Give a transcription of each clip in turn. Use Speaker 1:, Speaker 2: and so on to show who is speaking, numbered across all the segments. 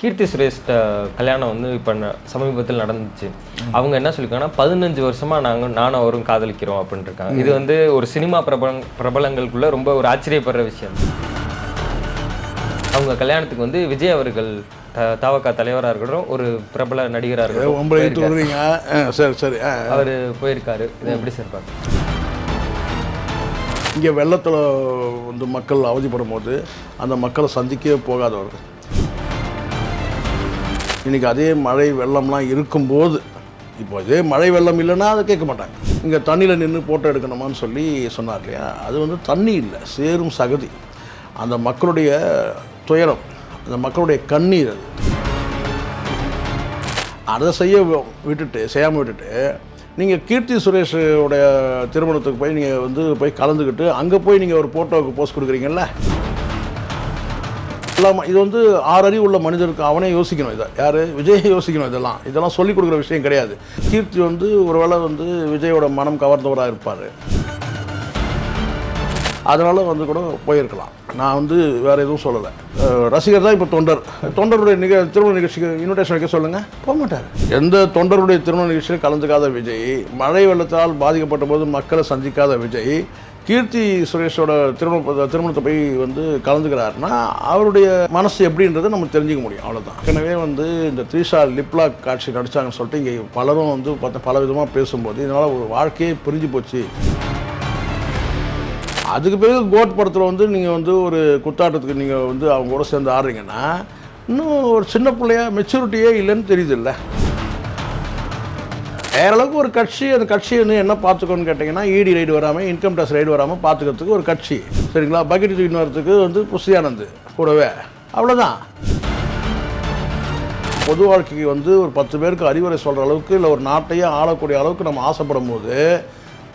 Speaker 1: கீர்த்தி சுரேஷ் கல்யாணம் வந்து இப்போ சமீபத்தில் நடந்துச்சு. அவங்க என்ன சொல்லியிருக்காங்கன்னா பதினஞ்சு வருஷமா நாங்கள் நானும் அவரும் காதலிக்கிறோம் அப்படின்ட்டு இருக்காங்க இது வந்து ஒரு சினிமா பிரபல பிரபலங்களுக்குள்ள ரொம்ப ஒரு ஆச்சரியப்படுற விஷயம். அவங்க கல்யாணத்துக்கு வந்து விஜய் அவர்கள் த தவக தலைவராக இருக்கட்டும் ஒரு பிரபல நடிகராக இருக்கட்டும்
Speaker 2: சரி சரி.
Speaker 1: அவர் போயிருக்காரு. இதை எப்படி சார் பார்க்க
Speaker 2: இங்கே வெள்ளத்தில் வந்து மக்கள் அவதிப்படும் போது அந்த மக்களை சந்திக்கவே போகாதவர் இன்றைக்கி அதே மழை வெள்ளம்லாம் இருக்கும்போது இப்போ இதே மழை வெள்ளம் இல்லைன்னா அதை கேட்க மாட்டாங்க. இங்கே தண்ணியில் நின்று ஃபோட்டோ எடுக்கணுமான்னு சொல்லி சொன்னார் இல்லையா? அது வந்து தண்ணி இல்லை சேரும் சகதி. அந்த மக்களுடைய துயரம் அந்த மக்களுடைய கண்ணீர் அது. அதை செய்ய விட்டுட்டு செய்யாமல் விட்டுட்டு நீங்கள் கீர்த்தி சுரேஷோடைய திருமணத்துக்கு போய் நீங்கள் வந்து போய் கலந்துக்கிட்டு அங்கே போய் நீங்கள் ஒரு ஃபோட்டோவுக்கு போஸ்ட் கொடுக்குறீங்கல்ல? இல்லாமல் இது வந்து ஆறு அறிவு உள்ள மனிதருக்கு அவனே யோசிக்கணும் இதை. யார்? விஜய் யோசிக்கணும் இதெல்லாம். இதெல்லாம் சொல்லிக் கொடுக்குற விஷயம் கிடையாது. கீர்த்தி வந்து ஒருவேளை வந்து விஜயோட மனம் கவர்ந்தவராக இருப்பார். அதனால் வந்து கூட போயிருக்கலாம். நான் வந்து வேறு எதுவும் சொல்லலை. ரசிகர் தான் இப்போ தொண்டர். தொண்டருடைய நிக திருமண நிகழ்ச்சிக்கு இன்விடேஷன் வைக்க சொல்லுங்கள் போக மாட்டார். எந்த தொண்டருடைய திருமண நிகழ்ச்சியிலும் கலந்துக்காத விஜய் மழை வெள்ளத்தால் பாதிக்கப்பட்ட போது மக்களை சந்திக்காத விஜய் கீர்த்தி சுரேஷோட திருமண திருமணத்தை போய் வந்து கலந்துக்கிறாருன்னா அவருடைய மனசு எப்படின்றத நம்ம தெரிஞ்சுக்க முடியும். அவ்வளோதான் ஏற்கனவே வந்து இந்த த்ரீஷா லிப்லாக் காட்சி நடித்தாங்கன்னு சொல்லிட்டு இங்கே பலரும் வந்து பார்த்தா பல விதமாக பேசும்போது இதனால் ஒரு வாழ்க்கையே பிரிஞ்சு போச்சு. அதுக்கு பிறகு கோட் படத்தில் வந்து நீங்கள் வந்து ஒரு குத்தாட்டத்துக்கு நீங்கள் வந்து அவங்க கூட சேர்ந்து ஆடுறீங்கன்னா இன்னும் ஒரு சின்ன பிள்ளையா மெச்சூரிட்டியே இல்லைன்னு தெரியுது இல்லை வேற அளவுக்கு ஒரு கட்சி அந்த கட்சி வந்து என்ன பார்த்துக்கோன்னு கேட்டிங்கன்னா இடி ரைடு வராமல் இன்கம் டேக்ஸ் ரைடு வராமல் பார்த்துக்கிறதுக்கு ஒரு கட்சி. சரிங்களா? பக்கெட் தூக்கின்னு வரதுக்கு வந்து புஷியானந்த் கூடவே. அவ்வளோதான் பொது வாழ்க்கைக்கு வந்து ஒரு பத்து பேருக்கு அறிவுரை சொல்கிற அளவுக்கு இல்லை ஒரு நாட்டையே ஆளக்கூடிய அளவுக்கு நம்ம ஆசைப்படும் போது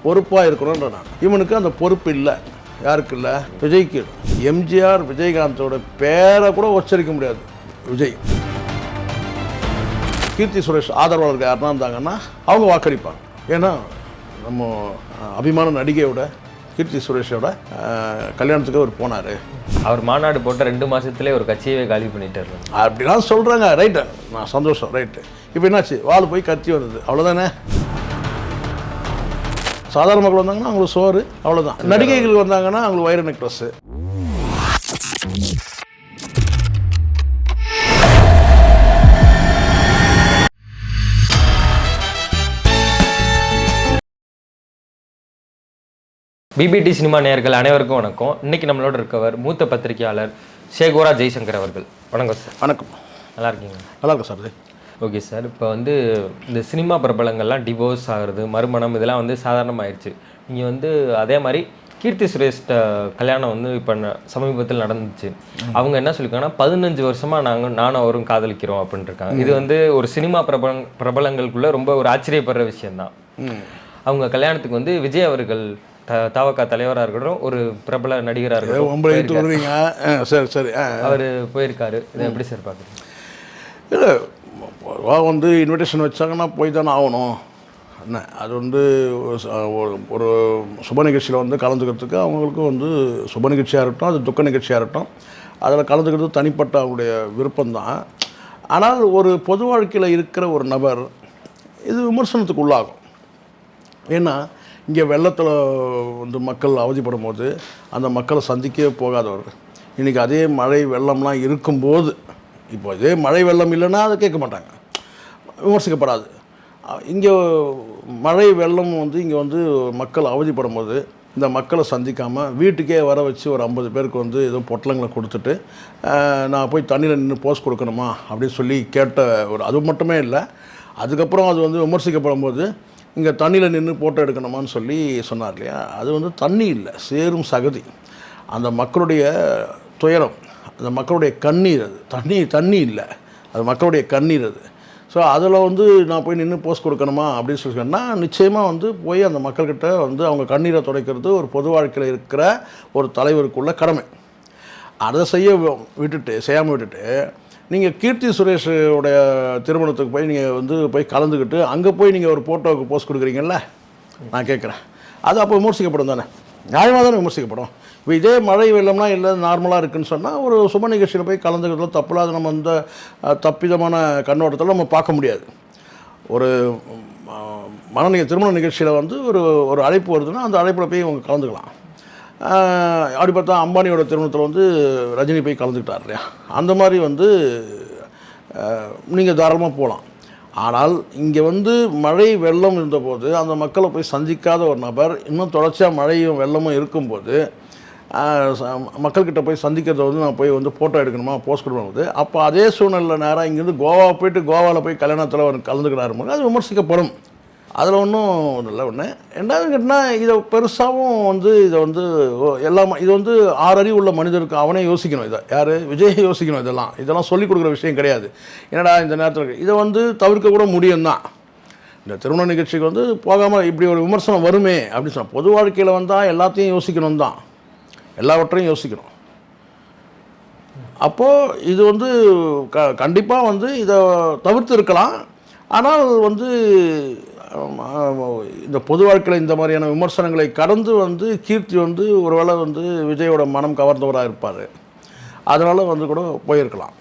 Speaker 2: பொறுப்பாக இருக்கணும்ன்ற நான். இவனுக்கு அந்த பொறுப்பு இல்லை. யாருக்கு இல்லை? விஜய்க்கு எம்ஜிஆர் விஜயகாந்தோட பேரை கூட உச்சரிக்க முடியாது. விஜய். கீர்த்தி சுரேஷ் ஆதரவாளர்கள் யாருன்னா இருந்தாங்கன்னா அவங்க வாக்களிப்பாங்க. ஏன்னா நம்ம அபிமான நடிகையோட கீர்த்தி சுரேஷோட கல்யாணத்துக்கு அவர் போனார்.
Speaker 1: அவர் மாநாடு போட்ட ரெண்டு மாசத்துலயே ஒரு கட்சியவே காலி பண்ணிட்டாரு.
Speaker 2: அப்படிலாம் சொல்கிறாங்க ரைட்டு. நான் சந்தோஷம். ரைட்டு. இப்போ என்னாச்சு? வாள் போய் கத்தி வருது. அவ்வளோதானே சாதாரண மக்கள் வந்தாங்கன்னா அவங்களுக்கு சோறு அவ்வளோதான் நடிகைகள் வந்தாங்கன்னா அவங்களுக்கு வைர நெக்லஸ்ஸு
Speaker 1: பிபிடி சினிமா நேயர்கள் அனைவருக்கும் வணக்கம். இன்னைக்கு நம்மளோட இருக்கவர் மூத்த பத்திரிகையாளர் சேகோரா ஜெய்சங்கர் அவர்கள். வணக்கம் சார்.
Speaker 2: வணக்கம்.
Speaker 1: நல்லா இருக்கீங்க
Speaker 2: நல்லா இருக்கா சார்.
Speaker 1: ஓகே சார் இப்போ வந்து இந்த சினிமா பிரபலங்கள்லாம் டிவோர்ஸ் ஆகுறது மறுமணம் இதெல்லாம் வந்து சாதாரணமாயிடுச்சு நீங்கள் வந்து அதே மாதிரி கீர்த்தி சுரேஷ் கல்யாணம் வந்து இப்போ சமீபத்தில் நடந்துச்சு. அவங்க என்ன சொல்லியிருக்காங்கன்னா பதினஞ்சு வருஷமா நாங்கள் நானும் அவரும் காதலிக்கிறோம் அப்படின்ட்டு இருக்காங்க. இது வந்து ஒரு சினிமா பிரபல பிரபலங்களுக்குள்ள ரொம்ப ஒரு ஆச்சரியப்படுற விஷயம்தான். அவங்க கல்யாணத்துக்கு வந்து விஜய் அவர்கள் த தவக தலைவராக இருக்கட்டும் ஒரு பிரபல நடிகராக இருக்கட்டும்
Speaker 2: சரி சரி
Speaker 1: அவர் போயிருக்காரு. இதை எப்படி சார் பார்க்குறீங்க
Speaker 2: இல்லை பொதுவாக வந்து இன்விடேஷன் வச்சாங்கன்னா போய் தானே ஆகணும். என்ன அது வந்து ஒரு ஒரு சுப நிகழ்ச்சியில் வந்து கலந்துக்கிறதுக்கு அவங்களுக்கு வந்து சுப நிகழ்ச்சியாக இருக்கட்டும் அது துக்க நிகழ்ச்சியாக இருக்கட்டும் அதில் கலந்துக்கிறது தனிப்பட்ட அவங்களுடைய விருப்பம்தான். ஆனால் ஒரு பொது வாழ்க்கையில் இருக்கிற ஒரு நபர் இது விமர்சனத்துக்கு உள்ளாகும். ஏன்னா இங்கே வெள்ளத்தில் வந்து மக்கள் அவதிப்படும் போது அந்த மக்களை சந்திக்கவே போகாதவர். இன்றைக்கி அதே மழை வெள்ளம்லாம் இருக்கும்போது இப்போ இதே மழை வெள்ளம் இல்லைன்னா அதை கேட்க மாட்டாங்க. விமர்சிக்கப்படாது. இங்கே மழை வெள்ளம் வந்து இங்கே வந்து மக்கள் அவதிப்படும் போது இந்த மக்களை சந்திக்காமல் வீட்டுக்கே வர வச்சு ஒரு ஐம்பது பேருக்கு வந்து ஏதோ பொட்டலங்களை கொடுத்துட்டு நான் போய் தண்ணியில் நின்று போஸ்ட் கொடுக்கணுமா? அப்படின்னு சொல்லி கேட்ட ஒரு அது மட்டுமே இல்லை. அதுக்கப்புறம் அது வந்து விமர்சிக்கப்படும் போது இங்கே தண்ணியில் நின்று ஃபோட்டோ எடுக்கணுமான்னு சொல்லி சொன்னார் இல்லையா? அது வந்து தண்ணி இல்லை சேரும் சகதி. அந்த மக்களுடைய துயரம் அந்த மக்களுடைய கண்ணீர் அது. தண்ணி தண்ணி இல்லை. அது மக்களுடைய கண்ணீர் அது. ஸோ அதில் வந்து நான் போய் நின்று போஸ்ட் கொடுக்கணுமா அப்படின்னு சொல்லி நிச்சயமாக வந்து போய் அந்த மக்கள்கிட்ட வந்து அவங்க கண்ணீரை துடைக்கிறது ஒரு பொது வாழ்க்கையில் இருக்கிற ஒரு தலைவருக்குள்ள கடமை. அதை செய்ய விட்டுட்டு செய்யாமல் விட்டுட்டு நீங்கள் கீர்த்தி சுரேஷோடைய திருமணத்துக்கு போய் நீங்கள் வந்து போய் கலந்துக்கிட்டு அங்கே போய் நீங்கள் ஒரு ஃபோட்டோவுக்கு போஸ்ட் கொடுக்குறீங்கல்ல? நான் கேட்குறேன் அது அப்போ விமர்சிக்கப்படும் தானே? நியாயமாக தானே விமர்சிக்கப்படும்? இப்போ இதே மழை வெள்ளம்னா இல்லை நார்மலாக இருக்குன்னு சொன்னால் ஒரு சுப நிகழ்ச்சியில் போய் கலந்துக்கிறதுல தப்பில்லாத நம்ம அந்த தப்பிதமான கண்ணோட்டத்தில் நம்ம பார்க்க முடியாது. ஒரு மனநிக மன திருமண நிகழ்ச்சியில் வந்து ஒரு ஒரு அழைப்பு வருதுன்னா அந்த அழைப்பில் போய் இவங்க கலந்துக்கலாம். அப்படி பார்த்தா அம்பானியோட திருமணத்தில் வந்து ரஜினி போய் கலந்துக்கிட்டார் இல்லையா? அந்த மாதிரி வந்து நீங்கள் தாராளமாக போகலாம் ஆனால் இங்கே வந்து மழை வெள்ளம் இருந்தபோது அந்த மக்களை போய் சந்திக்காத ஒரு நபர் இன்னும் தொடர்ச்சியாக மழையும் வெள்ளமும் இருக்கும்போது மக்கள்கிட்ட போய் சந்திக்கிறத வந்து நான் போய் வந்து ஃபோட்டோ எடுக்கணுமா? போஸ்ட் கொடுக்கணும் அப்போ அதே சூழ்நிலை நேராக இங்கேருந்து கோவா போயிட்டு கோவாவில் போய் கல்யாணத்தில் அவர் கலந்துக்கிறாரு அது விமர்சிக்கப்படும். அதில் ஒன்றும் இல்லை ஒன்று ரெண்டாவது கேட்டால் இதை பெருசாகவும் வந்து இதை வந்து ஓ- எல்லாம் இது வந்து ஆறு அறிவு உள்ள மனிதருக்கு அவனே யோசிக்கணும் இதை. யார்? விஜய் யோசிக்கணும் இதெல்லாம். இதெல்லாம் சொல்லிக் கொடுக்குற விஷயம் கிடையாது. என்னடா இந்த நேரத்தில் இதை வந்து தவிர்க்க கூட முடியும் தான் இந்த திருமண நிகழ்ச்சிக்கு வந்து போகாமல் இப்படி ஒரு விமர்சனம் வருமே அப்படின்னு சொன்னால் பொது வாழ்க்கையில் வந்தால் எல்லாத்தையும் யோசிக்கணும் தான் எல்லாவற்றையும் யோசிக்கணும். அப்போது இது வந்து க கண்டிப்பாக வந்து இதை தவிர்த்து இருக்கலாம். ஆனால் வந்து இந்த பொது வாழ்க்கையில் இந்த மாதிரியான விமர்சனங்களை கடந்து வந்து கீர்த்தி வந்து ஒருவேளை வந்து விஜயோட மனம் கவர்ந்தவராக இருப்பார். அதனால் வந்து கூட போயிருக்கலாம்.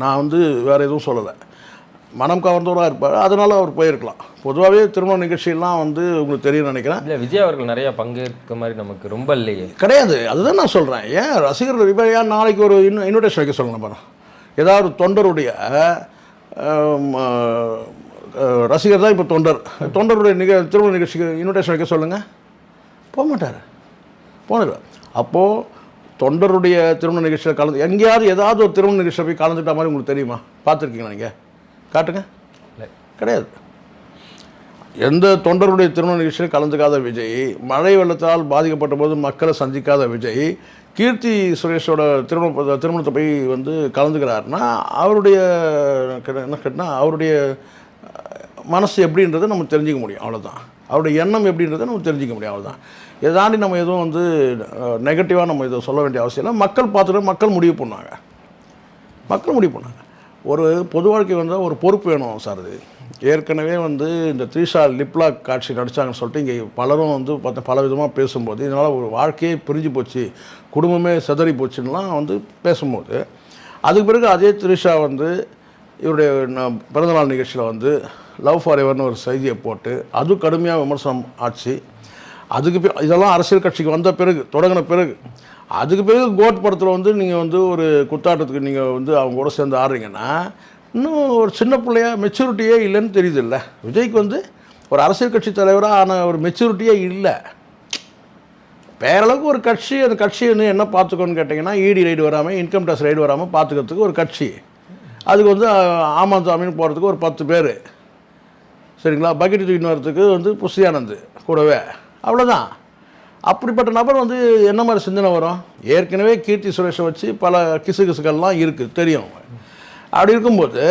Speaker 2: நான் வந்து வேறு எதுவும் சொல்லலை. மனம் கவர்ந்தவராக இருப்பார். அதனால் அவர் போயிருக்கலாம். பொதுவாகவே திருமண நிகழ்ச்சியெல்லாம் வந்து உங்களுக்கு தெரியும் நினைக்கிறேன்.
Speaker 1: இல்லை விஜய் அவர்கள் நிறைய பங்கேற்க மாதிரி நமக்கு ரொம்ப இல்லையே.
Speaker 2: கிடையாது. அதுதான் நான் சொல்கிறேன் ஏன்? ரசிகர்கள் இப்போ ஏன் நாளைக்கு ஒரு இன் இன்விடேஷன் வைக்க சொல்லணும் பாரு ஏதாவது தொண்டருடைய ரசிகர் தான் இப்போ தொண்டர். தொண்டருடைய நிக திருமண நிகழ்ச்சிக்கு இன்விடேஷன் வைக்க சொல்லுங்கள் போக மாட்டார். போனது. அப்போது தொண்டருடைய திருமண நிகழ்ச்சியில் கலந்து எங்கேயாவது ஏதாவது ஒரு திருமண நிகழ்ச்சியில் போய் கலந்துட்ட மாதிரி உங்களுக்கு தெரியுமா? பார்த்துருக்கீங்களா நீங்கள் காட்டுங்க. கிடையாது. எந்த தொண்டருடைய திருமண நிகழ்ச்சியில் கலந்துக்காத விஜய் மழை வெள்ளத்தால் பாதிக்கப்பட்ட போது மக்களை சந்திக்காத விஜய் கீர்த்தி சுரேஷோட திருமண திருமணத்தை போய் வந்து கலந்துக்கிறாருன்னா அவருடைய என்ன கேட்டால் அவருடைய மனசு எப்படின்றத நம்ம தெரிஞ்சுக்க முடியும் அவ்வளோதான் அவருடைய எண்ணம் எப்படின்றத நம்ம தெரிஞ்சுக்க முடியும் அவ்வளோதான் இதை தாண்டி நம்ம எதுவும் வந்து நெகட்டிவாக நம்ம இதை சொல்ல வேண்டிய அவசியம் இல்லை. மக்கள் பார்த்துட்டு மக்கள் முடிவு பண்ணாங்க மக்கள் முடிவு பண்ணாங்க ஒரு பொது வாழ்க்கை வந்தால் ஒரு பொறுப்பு வேணும் சார் இது ஏற்கனவே வந்து இந்த த்ரீஷா லிப்லாக் காட்சி நடித்தாங்கன்னு சொல்லிட்டு இங்கே பலரும் வந்து பார்த்தா பல விதமாக பேசும்போது இதனால் ஒரு வாழ்க்கையே பிரிஞ்சு போச்சு குடும்பமே செதறி போச்சுன்னெலாம் வந்து பேசும்போது அதுக்கு பிறகு அதே த்ரிஷா வந்து இவருடைய பிறந்தநாள் நிகழ்ச்சியில் வந்து லவ் ஃபார் எவர்னு ஒரு செய்தியை போட்டு அது கடுமையாக விமர்சனம் ஆச்சு. அதுக்கு இதெல்லாம் அரசியல் கட்சிக்கு வந்த பிறகு தொடங்கின பிறகு அதுக்கு பிறகு கோட் படத்தில் வந்து நீங்கள் வந்து ஒரு குத்தாட்டத்துக்கு நீங்கள் வந்து அவங்க கூட சேர்ந்து ஆடுறீங்கன்னா இன்னும் ஒரு சின்ன பிள்ளையா மெச்சூரிட்டியே இல்லைன்னு தெரியுதுல்ல. விஜய்க்கு வந்து ஒரு அரசியல் கட்சி தலைவராக ஆன ஒரு மெச்சூரிட்டியே இல்லை. பேரளவுக்கு ஒரு கட்சி அந்த கட்சி என்ன பார்த்துக்கோன்னு கேட்டிங்கன்னா இடி ரைடு வராமல் இன்கம் டேக்ஸ் ரைடு வராமல் பார்த்துக்கிறதுக்கு ஒரு கட்சி. அதுக்கு வந்து ஆமாசாமின்னு போகிறதுக்கு ஒரு பத்து பேர். சரிங்களா? பக்கெட் தூக்கின்னு வர்றதுக்கு வந்து புஷியானந்து கூடவே. அவ்வளோதான் அப்படிப்பட்ட நபர் வந்து என்ன மாதிரி சிந்தனை வரும்? ஏற்கனவே கீர்த்தி சுரேஷை வச்சு பல கிசு கிசுக்கள்லாம் இருக்குது தெரியும். அப்படி இருக்கும்போது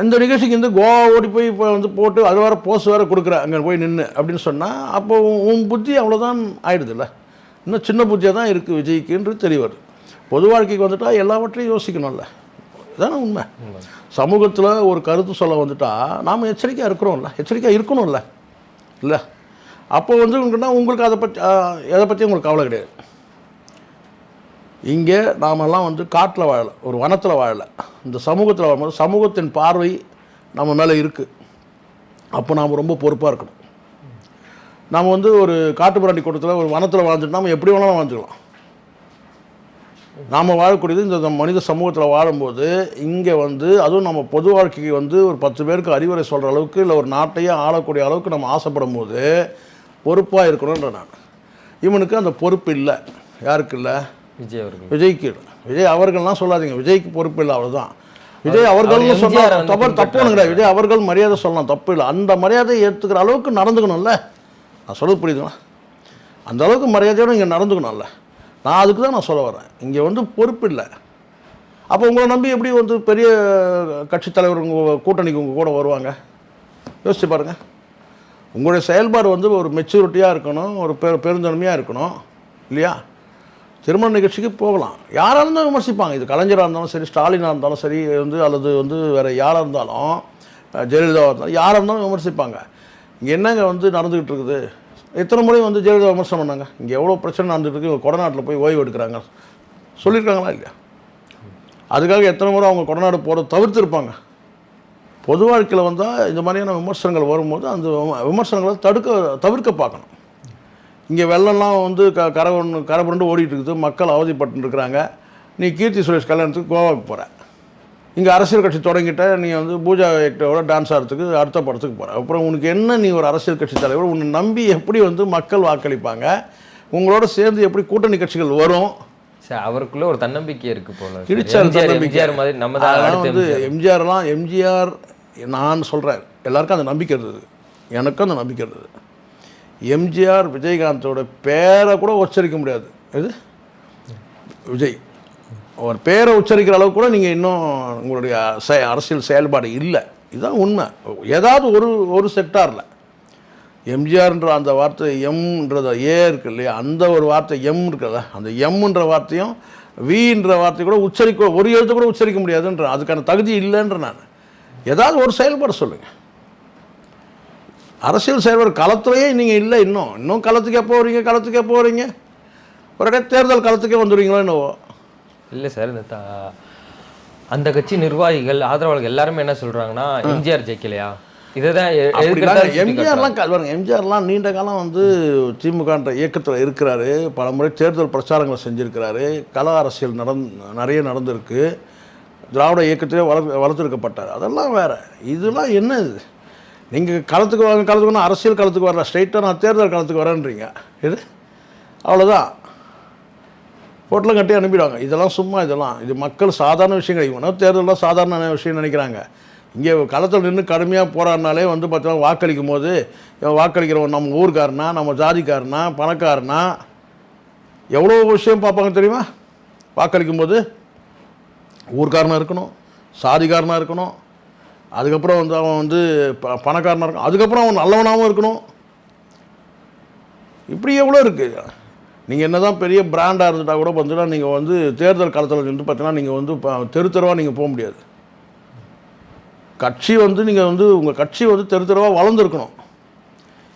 Speaker 2: அந்த நிகழ்ச்சிக்கு வந்து கோவா ஓடி போய் இப்போ வந்து போட்டு அது வேறு போஸ் வேறு கொடுக்குற அங்கே போய் நின்று அப்படின்னு சொன்னால் அப்போ உன் புத்தி அவ்வளோதான் ஆயிடுதுல்ல. இன்னும் சின்ன புத்தியாக தான் இருக்குது விஜய்க்குன்றது தெரிய வருது. பொது வாழ்க்கைக்கு வந்துட்டால் எல்லாவற்றையும் யோசிக்கணும்ல. இதானே உண்மை. சமூகத்தில் ஒரு கருத்து சொல்ல வந்துட்டால் நாம் எச்சரிக்கையாக இருக்கிறோம்ல. எச்சரிக்கையாக இருக்கணும்ல. இல்லை? அப்போ வந்து உங்களுக்குன்னா உங்களுக்கு அதை பற்றி எதை பற்றி உங்களுக்கு கவலை கிடையாது. இங்கே நாமெல்லாம் வந்து காட்டில் வாழலை ஒரு வனத்தில் வாழலை. இந்த சமூகத்தில் வாழும்போது சமூகத்தின் பார்வை நம்ம மேலே இருக்குது அப்போ நாம் ரொம்ப பொறுப்பாக இருக்கணும். நாம் வந்து ஒரு காட்டுப்பிராண்டி கூட்டத்தில் ஒரு வனத்தில் வாழ்ந்துட்டு நம்ம எப்படி வேணாலும் வாழ்ந்துக்கலாம். நாம் வாழக்கூடியது இந்த மனித சமூகத்தில் வாழும்போது இங்கே வந்து அதுவும் நம்ம பொது வாழ்க்கைக்கு வந்து ஒரு பத்து பேருக்கு அறிவுரை சொல்கிற அளவுக்கு இல்லை ஒரு நாட்டையே ஆளக்கூடிய அளவுக்கு நம்ம ஆசைப்படும் போது பொறுப்பாக இருக்கணுன்ற நான். இவனுக்கு அந்த பொறுப்பு இல்லை. யாருக்கு இல்லை?
Speaker 1: விஜய் அவர்கள்.
Speaker 2: விஜய்க்கு விஜய் அவர்கள்லாம் சொல்லாதீங்க. விஜய்க்கு பொறுப்பு இல்லை அவ்வளோதான் விஜய் அவர்கள்னு
Speaker 1: அவர்
Speaker 2: சொன்னா
Speaker 1: எம்ஜிஆரை வந்து
Speaker 2: தப்பு தப்புன்னு கிடையாது. விஜய் அவர்கள் மரியாதை சொல்லலாம். தப்பு இல்லை. அந்த மரியாதையை ஏற்றுக்கிற அளவுக்கு நடந்துக்கணும்ல. நான் சொல்றது புரியுதுங்களா? அந்த அளவுக்கு மரியாதையோடு இங்கே நடந்துக்கணும்ல. நான் அதுக்கு தான் நான் சொல்ல வரேன் இங்கே வந்து பொறுப்பு இல்லை. அப்போ உங்களை நம்பி எப்படி வந்து பெரிய கட்சி தலைவர் உங்கள் கூட்டணிக்கு உங்கள் கூட வருவாங்க? யோசிச்சு பாருங்கள் உங்களுடைய செயல்பாடு வந்து ஒரு மெச்சூரிட்டியாக இருக்கணும். ஒரு பெரு பெருந்தன்மையாக இருக்கணும். இல்லையா? திருமண நிகழ்ச்சிக்கு போகலாம். யாராக இருந்தாலும் விமர்சிப்பாங்க. இது கலைஞராக இருந்தாலும் சரி ஸ்டாலினாக இருந்தாலும் சரி வந்து அல்லது வந்து வேறு யாராக இருந்தாலும் ஜெயலலிதாவாக இருந்தாலும் யாராக இருந்தாலும் விமர்சிப்பாங்க. இங்கே என்னங்க வந்து நடந்துக்கிட்டு இருக்குது? எத்தனை முறை வந்து ஜெயலலிதா விமர்சனம் பண்ணாங்க? இங்கே எவ்வளோ பிரச்சனை நடந்துட்டு இருக்கு கொடநாட்டில் போய் ஓய்வு எடுக்கிறாங்க. சொல்லியிருக்காங்களா இல்லையா? அதுக்காக எத்தனை முறை அவங்க கொடநாடு போகிறத தவிர்த்துருப்பாங்க. பொது வாழ்க்கையில் வந்தால் இந்த மாதிரியான விமர்சனங்கள் வரும்போது அந்த விமர்சனங்களை தடுக்க தவிர்க்க பார்க்கணும். இங்கே வெள்ளம்லாம் வந்து க கரை ஒன்று கரை புரண்டு ஓடிட்டு இருக்குது மக்கள் அவதிப்பட்டு இருக்கிறாங்க நீ கீர்த்தி சுரேஷ் கல்யாணத்துக்கு கோவாவுக்கு போகிற இங்கே அரசியல் கட்சி தொடங்கிட்ட நீ வந்து பூஜா ஹெக்டரோட டான்ஸ் ஆடுறதுக்கு அடுத்த படத்துக்கு போகிற அப்புறம் உனக்கு என்ன நீ ஒரு அரசியல் கட்சி தலைவர்? உன்னை நம்பி எப்படி வந்து மக்கள் வாக்களிப்பாங்க? உங்களோட சேர்ந்து எப்படி கூட்டணி கட்சிகள் வரும்?
Speaker 1: சரி அவருக்குள்ள ஒரு தன்னம்பிக்கை இருக்கு போல சார்.
Speaker 2: இடிச்சாரு
Speaker 1: எம்ஜிஆர் மாதிரி நம்ம
Speaker 2: வந்து
Speaker 1: எம்ஜிஆர்.
Speaker 2: எம்ஜிஆர்லாம் எம்ஜிஆர் நான் சொல்கிறேன் எல்லாருக்கும் அந்த நம்பிக்கை இருந்தது. எனக்கும் அந்த நம்பிக்கை இருந்தது. எம்ஜிஆர் விஜயகாந்தோட பேரை கூட உச்சரிக்க முடியாது. இது விஜய். அவர் பேரை உச்சரிக்கிற அளவுக்கு கூட நீங்கள் இன்னும் உங்களுடைய செ- அரசியல் செயல்பாடு இல்லை. இதுதான் உண்மை. ஏதாவது ஒரு ஒரு செக்டாரில் எம்ஜிஆர்ன்ற அந்த வார்த்தை எம்ன்றத ஏ இருக்கு இல்லையா? அந்த ஒரு வார்த்தை எம் இருக்குல்ல? அந்த எம்ன்ற வார்த்தையும் வின்ற வார்த்தை கூட உச்சரிக்க ஒரு எழுத்து கூட உச்சரிக்க முடியாதுன்ற அதுக்கான தகுதி இல்லைன்ற நான். ஏதாவது ஒரு செயல்பாடு சொல்லுங்கள் அரசியல் செயல்பாடு களத்துலேயே நீங்கள் இல்லை இன்னும். இன்னும் களத்துக்கு வரீங்க களத்துக்கு வரீங்க ஒரு இடம் தேர்தல் களத்துக்கே வந்துடுவீங்களோ என்னவோ?
Speaker 1: இல்லை சார் இந்த அந்த கட்சி நிர்வாகிகள் ஆதரவாளர்கள் எல்லாருமே என்ன சொல்றாங்கன்னா எம்ஜிஆர் ஜெயிக்கலையா? இதை தான்
Speaker 2: அப்படிலாம் எம்ஜிஆர்லாம் பாருங்க எம்ஜிஆர்லாம் நீண்ட காலம் வந்து திமுகன்ற இயக்கத்தில் இருக்கிறாரு. பல முறை தேர்தல் பிரச்சாரங்களை செஞ்சுருக்கிறாரு. கல அரசியல் நடந் நிறைய நடந்திருக்கு. திராவிட இயக்கத்திலே வளர் வளர்த்துருக்கப்பட்டார். அதெல்லாம் வேற. இதெல்லாம் என்ன இது நீங்கள் களத்துக்கு வாங்க களத்துக்கு அரசியல் களத்துக்கு வரல ஸ்ட்ரைட்டாக நான் தேர்தல் களத்துக்கு வரேன்றீங்க. இது? அவ்வளோதான் போட்டெலாம் கட்டி அனுப்பிடுவாங்க. இதெல்லாம் சும்மா இதெல்லாம். இது மக்கள் சாதாரண விஷயங்கள். இவனா தேர்தலில் சாதாரண விஷயம் நினைக்கிறாங்க. இங்கே களத்தில் நின்று கடுமையாக போராடினாலே வந்து பார்த்தா வாக்களிக்கும் போது வாக்களிக்கிறவன் நம்ம ஊருக்காரனா நம்ம ஜாதிக்காரனா பணக்காரனா எவ்வளோ விஷயம் பார்ப்பாங்க தெரியுமா? வாக்களிக்கும் போது ஊர்க்காரனாக இருக்கணும் சாதிக்காரனாக இருக்கணும் அதுக்கப்புறம் வந்து அவன் வந்து ப பணக்காரனாக இருக்கும் அதுக்கப்புறம் அவன் நல்லவனாகவும் இருக்கணும். இப்படி எவ்வளோ இருக்குது நீங்கள் என்ன தான் பெரிய பிராண்டாக இருந்துட்டா கூட பார்த்தீங்கன்னா நீங்கள் வந்து தேர்தல் காலத்தில் வந்து பார்த்தீங்கன்னா நீங்கள் வந்து தெரு தெருவாக நீங்கள் போக முடியாது. கட்சி வந்து நீங்கள் வந்து உங்கள் கட்சி வந்து தெரு தெருவாக வளர்ந்துருக்கணும்.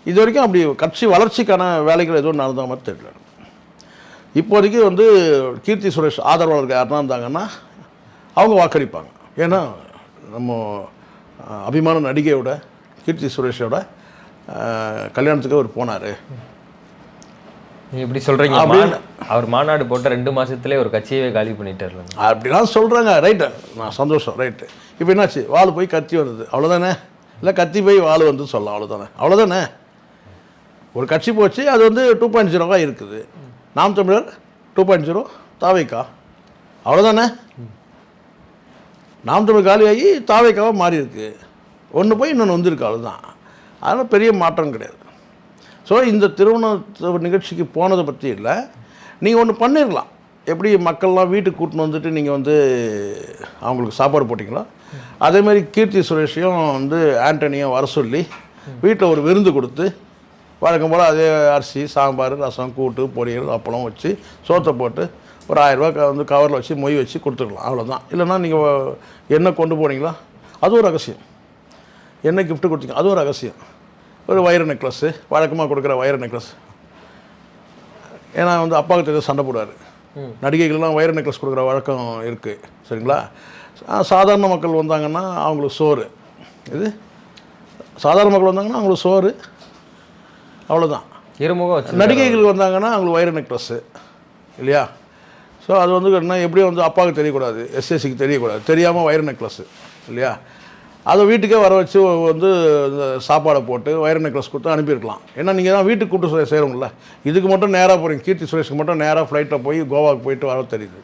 Speaker 2: இது வரைக்கும் அப்படி கட்சி வளர்ச்சிக்கான வேலைகள் எதுவும் நடந்த மாதிரி தெரியல. இப்போதைக்கு வந்து கீர்த்தி சுரேஷ் ஆதரவாளர்கள் யாருன்னா இருந்தாங்கன்னா அவங்க வாக்களிப்பாங்க. ஏன்னா நம்ம அபிமான நடிகையோட கீர்த்தி சுரேஷோட கல்யாணத்துக்கு அவர் போனார்.
Speaker 1: இப்படி சொல்றீங்க
Speaker 2: அப்படின்னு-
Speaker 1: அவர் மாநாடு போட்ட ரெண்டு மாசத்துலயே ஒரு கட்சியவே காலி பண்ணிட்டாருல.
Speaker 2: அப்படிலாம் சொல்கிறாங்க ரைட்டு நான் சந்தோஷம் ரைட்டு இப்போ என்னாச்சு? வாள் போய் கத்தி வருது. அவ்வளோதானே இல்லை கத்தி போய் வாள் வந்து சொல்லலாம் அவ்வளோதானே அவ்வளோதானே ஒரு கட்சி போச்சு அது வந்து டூ பாயிண்ட் ஜீரோவாக இருக்குது. நாம் தமிழர் டூ பாயிண்ட் ஜீரோ தாவைக்கா. அவ்வளோதானே நாம் தமிழ் காலியாகி தாவைக்காவாக மாறி இருக்குது ஒன்று போய் இன்னொன்று வந்திருக்கு அவ்வளோதான் அதனால் பெரிய மாற்றம் கிடையாது. ஸோ இந்த திருமண நிகழ்ச்சிக்கு போனதை பற்றி இல்லை. நீங்கள் ஒன்று பண்ணிடலாம் எப்படி மக்கள்லாம் வீட்டுக்கு கூட்டின்னு வந்துட்டு நீங்கள் வந்து அவங்களுக்கு சாப்பாடு போட்டிங்களோ? அதே மாதிரி கீர்த்தி சுரேஷையும் வந்து ஆண்டனியும் வர சொல்லி வீட்டில் ஒரு விருந்து கொடுத்து வழக்கம் போல் அதே அரிசி சாம்பார் ரசம் கூட்டு பொரியல் அப்பளம் வச்சு சோத்தை போட்டு ஒரு ஆயிரரூபா வந்து கவரில் வச்சு மொய் வச்சு கொடுத்துக்கலாம் அவ்வளோதான் இல்லைன்னா நீங்கள் என்ன கொண்டு போனீங்களா? அது ஒரு ரகசியம். என்ன gift கொடுத்தீங்க? அது ஒரு ரகசியம். ஒரு வைர நெக்லஸ்ஸு வழக்கமாக கொடுக்குற வைர நெக்லஸ் ஏன்னா வந்து அப்பாவுக்கு தெரிஞ்ச சண்டை போடுவார். நடிகைகள்லாம் வைர நெக்லஸ் கொடுக்குற வழக்கம் இருக்குது சரிங்களா? சாதாரண மக்கள் வந்தாங்கன்னா அவங்களுக்கு சோறு. இது? சாதாரண மக்கள் வந்தாங்கன்னா அவங்களுக்கு சோறு. அவ்வளோதான்
Speaker 1: இருமுகம்
Speaker 2: நடிகைகள் வந்தாங்கன்னா அவங்களுக்கு வைர நெக்லஸ்ஸு இல்லையா? ஸோ அது வந்து என்ன எப்படியும் வந்து அப்பாவுக்கு தெரியக்கூடாது. எஸ்எஸ்சிக்கு தெரியக்கூடாது. தெரியாமல் வைர நெக்லஸ்ஸு இல்லையா? அதை வீட்டுக்கே வர வச்சு வந்து இந்த சாப்பாடை போட்டு வைர நெக்லஸ் கொடுத்து அனுப்பியிருக்கலாம். ஏன்னா நீங்கள் தான் வீட்டுக்கு கூட்டு செய்கிறோம்ல இதுக்கு மட்டும் நேராக போகிறீங்க கீர்த்தி சுரேஷுக்கு மட்டும் நேராக ஃப்ளைட்டில் போய் கோவாவுக்கு போயிட்டு வர தெரியுது.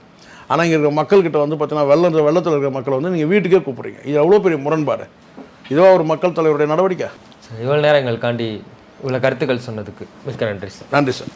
Speaker 2: ஆனால் இங்கே இருக்க மக்கள்கிட்ட வந்து பார்த்தீங்கன்னா வெள்ளம் வெள்ளத்தில் இருக்கிற மக்கள் வந்து நீங்கள் வீட்டுக்கே கூப்பிட்றீங்க. இது எவ்வளோ பெரிய முரண்பாடு? இதுவா ஒரு மக்கள் தலைவருடைய நடவடிக்கை?
Speaker 1: இவ்வளவு நேரம் எங்களுக்காண்டி இவ்வளவு கருத்துக்கள் சொன்னதுக்கு மிக்க நன்றி சார்.
Speaker 2: நன்றி சார்.